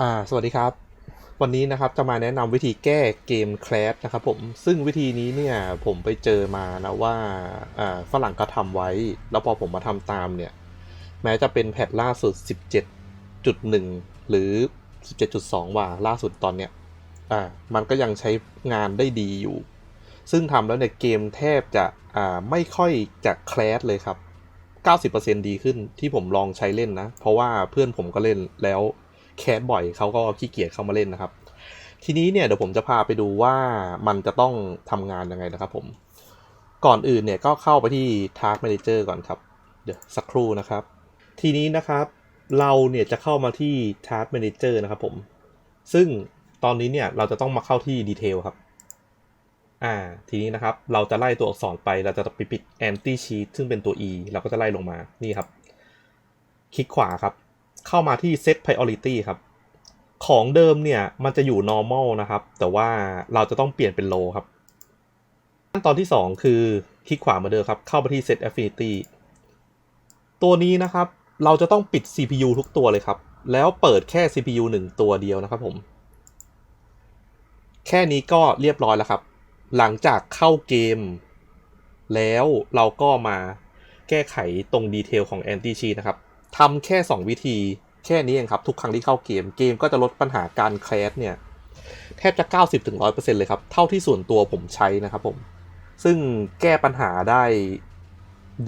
อ่าสวัสดีครับ วันนี้นะครับจะมาแนะนำวิธีแก้เกมแคลสนะครับผมซึ่งวิธีนี้เนี่ยผมไปเจอมานะว่าอ่าฝรั่งก็ทำไว้ แล้วพอผมมาทำตามเนี่ย แม้จะเป็นแพทล่าสุด 17.1 หรือ 17.2 ว่าล่าสุดตอนเนี้ยอ่ามันก็ยังใช้งานได้ดีอยู่ ซึ่งทำแล้วเนี่ยเกมแทบจะอ่าไม่ค่อยจะแคลสเลยครับ 90%ดีขึ้นที่ผมลองใช้เล่นนะ เพราะว่าเพื่อนผมก็เล่นแล้ว แคสบ่อยเขาก็ขี้เกียจเข้ามาเล่นนะครับ ทีนี้เนี่ยเดี๋ยวผมจะพาไปดูว่ามันจะต้องทำงานยังไงนะครับผมก่อนอื่นเนี่ยก็เข้าไปที่ Task Manager ก่อนครับ เดี๋ยวสักครู่นะครับ ทีนี้นะครับเราเนี่ยจะเข้ามาที่ Task Manager นะครับผม ซึ่งตอนนี้เนี่ยเราจะต้องมาเข้าที่ Detail ครับ อ่า ทีนี้นะครับเราจะไล่ตัวอักษรไป เราจะไปปิด anti cheat ซึ่งเป็นตัว e เราก็จะไล่ลงมา นี่ครับ คลิกขวาครับ เข้ามาที่ set priority ครับ ของเดิมเนี่ยมันจะอยู่ normal นะครับ แต่ว่าเราจะต้องเปลี่ยนเป็น low ครับขั้นตอนที่ 2 คือคลิกขวาเหมาเดิมครับ เข้าไปที่ set affinity ตัวนี้นะครับ เราจะต้องปิด CPU ทุกตัวเลยครับ แล้วเปิดแค่ CPU 1 ตัวเดียวนะครับผม แค่นี้ก็เรียบร้อยแล้วครับ หลังจากเข้าเกม แล้วเราก็มาแก้ไขตรงดีเทลของ Anti Cheat นะครับ ทำแค่ 2 วิธีแค่นี้เองครับ ทุกครั้งที่เข้าเกมเกมก็จะลดปัญหาการแคลสเนี่ยแทบจะ 90-100%เลยครับ เท่าที่ส่วนตัวผมใช้นะครับผม ซึ่งแก้ปัญหาได้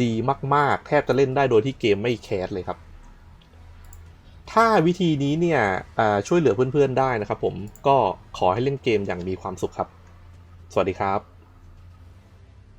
ดีมาก ๆ แทบจะเล่นได้โดยที่เกมไม่แคสเลยครับ ถ้าวิธีนี้เนี่ยช่วยเหลือเพื่อน ๆ ได้นะครับผมก็ขอให้เล่นเกมอย่างมีความสุขครับ สวัสดีครับ